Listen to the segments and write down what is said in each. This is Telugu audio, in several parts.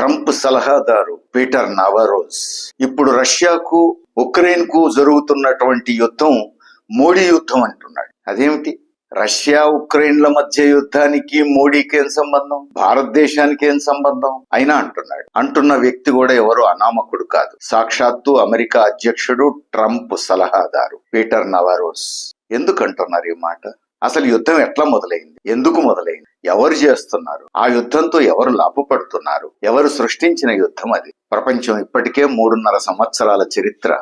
ట్రంప్ సలహాదారు పీటర్ నవరోజ్. ఇప్పుడు రష్యాకు ఉక్రెయిన్కు జరుగుతున్నటువంటి యుద్ధం మోడీ యుద్ధం అంటున్నాడు. అదేమిటి? రష్యా ఉక్రెయిన్ల మధ్య యుద్ధానికి మోడీకి ఏం సంబంధం? భారతదేశానికి ఏం సంబంధం? అయినా అంటున్నాడు. అంటున్న వ్యక్తి కూడా ఎవరు? అనామకుడు కాదు. సాక్షాత్తు అమెరికా అధ్యక్షుడు ట్రంప్ సలహాదారు పీటర్ నవారోస్ ఎందుకు అంటున్నారు ఈ మాట? అసలు యుద్ధం ఎట్లా మొదలైంది? ఎందుకు మొదలైంది? ఎవరు చేస్తున్నారు? ఆ యుద్ధంతో ఎవరు లాభపడుతున్నారు? ఎవరు సృష్టించిన యుద్ధం అది? ప్రపంచం ఇప్పటికే మూడున్నర సంవత్సరాల చరిత్ర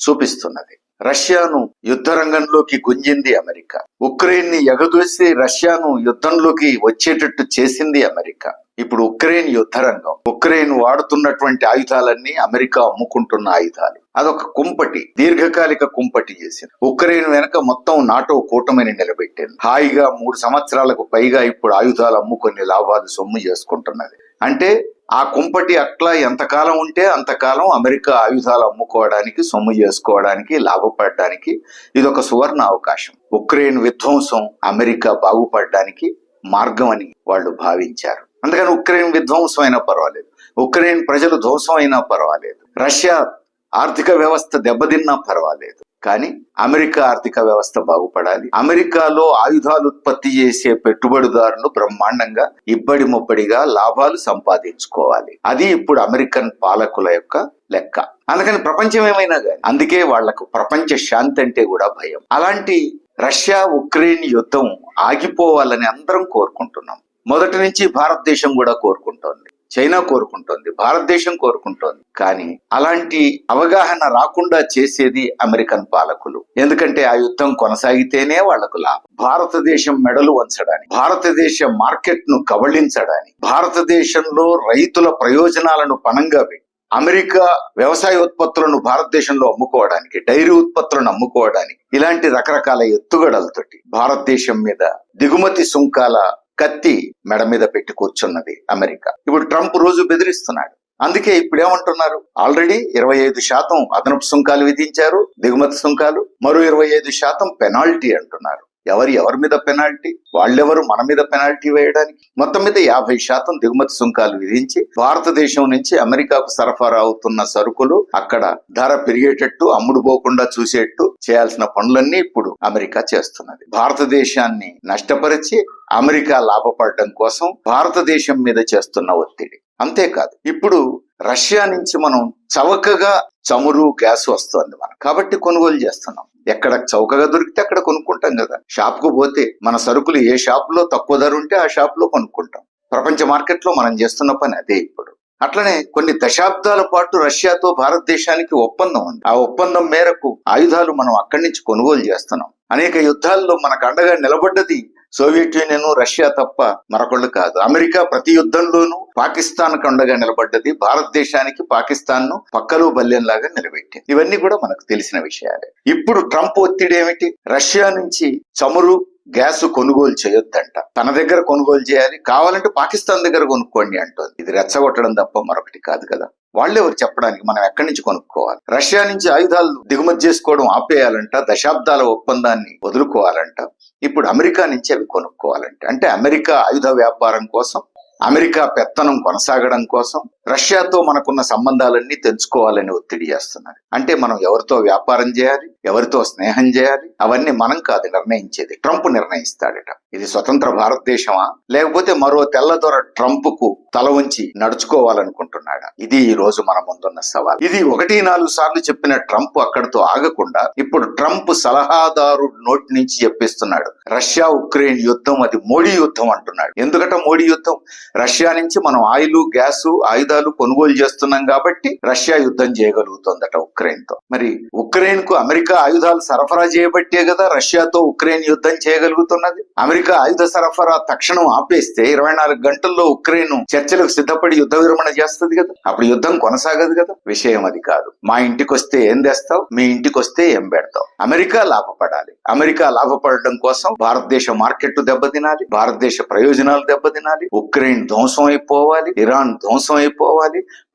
చూపిస్తున్నది. రష్యాను యుద్ధ రంగంలోకి గుంజింది అమెరికా. ఉక్రెయిన్ని ఎగదోసి రష్యాను యుద్ధంలోకి వచ్చేటట్టు చేసింది అమెరికా. ఇప్పుడు ఉక్రెయిన్ యుద్ధ రంగం ఉక్రెయిన్ వాడుతున్నటువంటి ఆయుధాలన్నీ అమెరికా అమ్ముకుంటున్న ఆయుధాలు. అదొక కుంపటి దీర్ఘకాలిక కుంపటి చేసింది. ఉక్రెయిన్ వెనక మొత్తం నాటో కూటమిని నిలబెట్టింది. హాయిగా మూడు సంవత్సరాలకు పైగా ఇప్పుడు ఆయుధాలు అమ్ముకొని లాభాలు సొమ్ము చేసుకుంటున్నది. అంటే ఆ కుంపటి అట్లా ఎంతకాలం ఉంటే అంతకాలం అమెరికా ఆయుధాలు అమ్ముకోవడానికి సొమ్ము చేసుకోవడానికి లాభపడడానికి ఇది ఒక సువర్ణ అవకాశం. ఉక్రెయిన్ విధ్వంసం అమెరికా బాగుపడడానికి మార్గం అని వాళ్ళు భావించారు. అందుకని ఉక్రెయిన్ విధ్వంసం అయినా పర్వాలేదు. ఉక్రెయిన్ ప్రజలు ధ్వంసం అయినా పర్వాలేదు. రష్యా ఆర్థిక వ్యవస్థ దెబ్బతిన్నా పర్వాలేదు. కానీ అమెరికా ఆర్థిక వ్యవస్థ బాగుపడాలి. అమెరికాలో ఆయుధాలు ఉత్పత్తి చేసే పెట్టుబడిదారులు బ్రహ్మాండంగా ఇబ్బడి ముబ్బడిగా లాభాలు సంపాదించుకోవాలి. అది ఇప్పుడు అమెరికన్ పాలకుల యొక్క లెక్క. అందుకని ప్రపంచం ఏమైనా కానీ అందుకే వాళ్ళకు ప్రపంచ శాంతి అంటే కూడా భయం. అలాంటి రష్యా ఉక్రెయిన్ యుద్ధం ఆగిపోవాలని అందరం కోరుకుంటున్నాం. మొదటి నుంచి భారతదేశం కూడా కోరుకుంటోంది. చైనా కోరుకుంటోంది భారతదేశం కోరుకుంటోంది. కానీ అలాంటి అవగాహన రాకుండా చేసేది అమెరికన్ పాలకులు. ఎందుకంటే ఆ యుద్ధం కొనసాగితేనే వాళ్ళకు లాభం. భారతదేశం మెడలు వంచడానికి భారతదేశ మార్కెట్ను కబళించడానికి భారతదేశంలో రైతుల ప్రయోజనాలను పణంగా పెట్టి అమెరికా వ్యవసాయ ఉత్పత్తులను భారతదేశంలో అమ్ముకోవడానికి డైరీ ఉత్పత్తులను అమ్ముకోవడానికి ఇలాంటి రకరకాల ఎత్తుగడలతోటి భారతదేశం మీద దిగుమతి సుంకాల కత్తి మెడ మీద పెట్టి కూర్చున్నది అమెరికా. ఇప్పుడు ట్రంప్ రోజు బెదిరిస్తున్నాడు. అందుకే ఇప్పుడు ఏమంటున్నారు ఆల్రెడీ ఇరవై ఐదు శాతం అదనపు సుంకాలు విధించారు దిగుమతి సుంకాలు మరో ఇరవై ఐదు శాతం పెనాల్టీ అంటున్నారు. ఎవరు ఎవరి మీద పెనాల్టీ? వాళ్ళెవరు మన మీద పెనాల్టీ వేయడానికి? మొత్తం మీద యాభై శాతం దిగుమతి సుంకాలు విధించి భారతదేశం నుంచి అమెరికాకు సరఫరా అవుతున్న సరుకులు అక్కడ ధర పెరిగేటట్టు అమ్ముడు పోకుండా చూసేట్టు చేయాల్సిన పనులన్నీ ఇప్పుడు అమెరికా చేస్తున్నది. భారతదేశాన్ని నష్టపరిచి అమెరికా లాభపడడం కోసం భారతదేశం మీద చేస్తున్న ఒత్తిడి. అంతేకాదు ఇప్పుడు రష్యా నుంచి మనం చవకగా చమురు గ్యాస్ వస్తుంది మనం. కాబట్టి కొనుగోలు చేస్తున్నాం. ఎక్కడ చౌకగా దొరికితే అక్కడ కొనుక్కుంటాం కదా. షాప్కు పోతే మన సరుకులు ఏ షాప్లో తక్కువ ధర ఉంటే ఆ షాప్లో కొనుక్కుంటాం. ప్రపంచ మార్కెట్లో మనం చేస్తున్న పని అదే ఇప్పుడు. అట్లనే కొన్ని దశాబ్దాల పాటు రష్యాతో భారతదేశానికి ఒప్పందం ఉంది. ఆ ఒప్పందం మేరకు ఆయుధాలు మనం అక్కడి నుంచి కొనుగోలు చేస్తున్నాం. అనేక యుద్ధాల్లో మనకు అండగా నిలబడ్డది సోవియట్ యూనియన్ రష్యా తప్ప మరొకళ్ళు కాదు. అమెరికా ప్రతి యుద్ధంలోనూ పాకిస్తాన్ అండగా నిలబడ్డది. భారతదేశానికి పాకిస్తాన్ను పక్కలో బల్యంలాగా నిలబెట్టింది. ఇవన్నీ కూడా మనకు తెలిసిన విషయాలే. ఇప్పుడు ట్రంప్ ఒత్తిడి ఏమిటి? రష్యా నుంచి చమురు గ్యాస్ కొనుగోలు చేయొద్దంట. తన దగ్గర కొనుగోలు చేయాలి. కావాలంటే పాకిస్తాన్ దగ్గర కొనుక్కోండి అంటుంది. ఇది రెచ్చగొట్టడం తప్ప మరొకటి కాదు కదా. వాళ్ళెవరు చెప్పడానికి మనం ఎక్కడి నుంచి కొనుక్కోవాలి? రష్యా నుంచి ఆయుధాలు దిగుమతి చేసుకోవడం ఆపేయాలంట దశాబ్దాల ఒప్పందాన్ని వదులుకోవాలంట. ఇప్పుడు అమెరికా నుంచి అవి కొనుక్కోవాలంట. అంటే అమెరికా ఆయుధ వ్యాపారం కోసం అమెరికా పెత్తనం కొనసాగడం కోసం రష్యాతో మనకున్న సంబంధాలన్నీ తెంచుకోవాలని ఒత్తిడి చేస్తున్నారు. అంటే మనం ఎవరితో వ్యాపారం చేయాలి ఎవరితో స్నేహం చేయాలి అవన్నీ మనం కాదు నిర్ణయించేది. ట్రంప్ నిర్ణయిస్తాడట. ఇది స్వతంత్ర భారతదేశమా? లేకపోతే మరో తెల్లదొర ట్రంప్కు తల ఉంచి నడుచుకోవాలనుకుంటున్నాడా? ఇది ఈ రోజు మన ముందున్న సవాల్. ఇది ఒకటి నాలుగు సార్లు చెప్పిన ట్రంప్ అక్కడితో ఆగకుండా ఇప్పుడు ట్రంప్ సలహాదారు నోటి నుంచి చెప్పిస్తున్నాడు. రష్యా ఉక్రెయిన్ యుద్ధం అది మోడీ యుద్ధం అంటున్నాడు. ఎందుకంటే మోడీ యుద్ధం? రష్యా నుంచి మనం ఆయిల్ గ్యాస్ ఆయుధాలు కొనుగోలు చేస్తున్నాం కాబట్టి రష్యా యుద్ధం చేయగలుగుతుందట ఉక్రెయిన్తో మరి ఉక్రెయిన్కు అమెరికా ఆయుధాలు సరఫరా చేయబట్టే కదా రష్యాతో ఉక్రెయిన్ యుద్ధం చేయగలుగుతున్నది? అమెరికా ఆయుధ సరఫరా తక్షణం ఆపేస్తే ఇరవై నాలుగు గంటల్లో ఉక్రెయిన్ చర్చలకు సిద్ధపడి యుద్ధ విరమణ చేస్తుంది కదా? అప్పుడు యుద్ధం కొనసాగదు కదా? విషయం అది కాదు. మా ఇంటికి వస్తే ఏం తెస్తావు? మీ ఇంటికి వస్తే ఏం పెడతావు? అమెరికా లాభపడాలి. అమెరికా లాభపడడం కోసం భారతదేశ మార్కెట్ దెబ్బతినాలి. భారతదేశ ప్రయోజనాలు దెబ్బతినాలి. ఉక్రెయిన్ ధ్వంసం అయిపోవాలి. ఇరాన్ ధ్వంసం అయిపోవాలి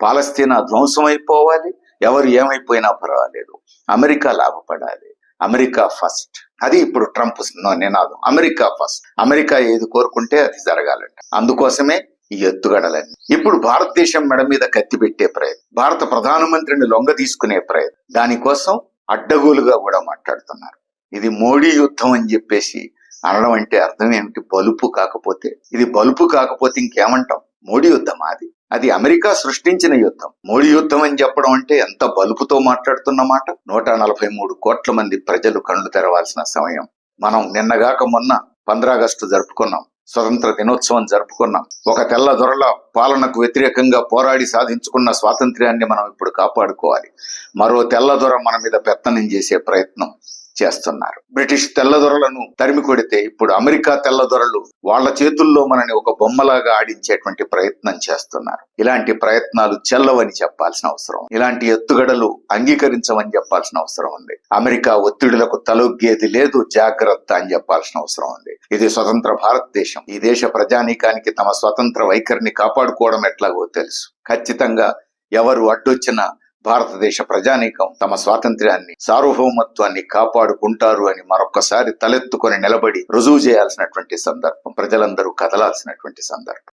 పాలస్తీనా ధ్వంసం అయిపోవాలి ఎవరు ఏమైపోయినా పర్వాలేదు. అమెరికా లాభపడాలి. America first. అది ఇప్పుడు ట్రంప్ నినాదం. America first. అమెరికా ఏది కోరుకుంటే అది జరగాలంట. అందుకోసమే ఈ ఎత్తుగడలన్నీ. ఇప్పుడు భారతదేశం మెడ మీద కత్తి పెట్టే ప్రయత్నం. భారత ప్రధానమంత్రిని లొంగ తీసుకునే ప్రయత్నం. దానికోసం అడ్డగోలుగా కూడా మాట్లాడుతున్నారు. ఇది మోడీ యుద్ధం అని చెప్పేసి అనడం అంటే అర్థం ఏమిటి? బలుపు కాకపోతే. ఇది బలుపు కాకపోతే ఇంకేమంటాం? మోడీ యుద్ధం అది అది అమెరికా సృష్టించిన యుద్ధం. మోడీ యుద్ధం అని చెప్పడం అంటే ఎంత బలుపుతో మాట్లాడుతున్నమాట నూట నలభై మూడు కోట్ల మంది ప్రజలు కళ్ళు తెరవాల్సిన సమయం. మనం నిన్నగాక మొన్న పంద్రాగస్టు జరుపుకున్నాం. స్వతంత్ర దినోత్సవం జరుపుకున్నాం. ఒక తెల్ల దొరల పాలనకు వ్యతిరేకంగా పోరాడి సాధించుకున్న స్వాతంత్ర్యాన్ని మనం ఇప్పుడు కాపాడుకోవాలి. మరో తెల్ల దొర మన మీద పెత్తనం చేసే ప్రయత్నం. చేస్తున్నారు. బ్రిటిష్ తెల్లదొరలను తరిమి కొడితే ఇప్పుడు అమెరికా తెల్లదొరలు వాళ్ళ చేతుల్లో మనని ఒక బొమ్మలాగా ఆడించేటువంటి ప్రయత్నం చేస్తున్నారు. ఇలాంటి ప్రయత్నాలు చెల్లవని చెప్పాల్సిన అవసరం. ఇలాంటి ఎత్తుగడలు అంగీకరించమని చెప్పాల్సిన అవసరం ఉంది. అమెరికా ఒత్తిడులకు తలొగ్గేది లేదు జాగ్రత్త అని చెప్పాల్సిన అవసరం ఉంది. ఇది స్వతంత్ర భారతదేశం. ఈ దేశ ప్రజానీకానికి తమ స్వతంత్ర వైఖరిని కాపాడుకోవడం ఎట్లాగో తెలుసు. ఖచ్చితంగా ఎవరు అడ్డొచ్చినా భారతదేశ ప్రజానీకం తమ స్వాతంత్ర్యాన్ని సార్వభౌమత్వాన్ని కాపాడుకుంటారు అని మరొక్కసారి తలెత్తుకొని నిలబడి రుజువు చేయాల్సినటువంటి సందర్భం ప్రజలందరూ కదలాల్సినటువంటి సందర్భం.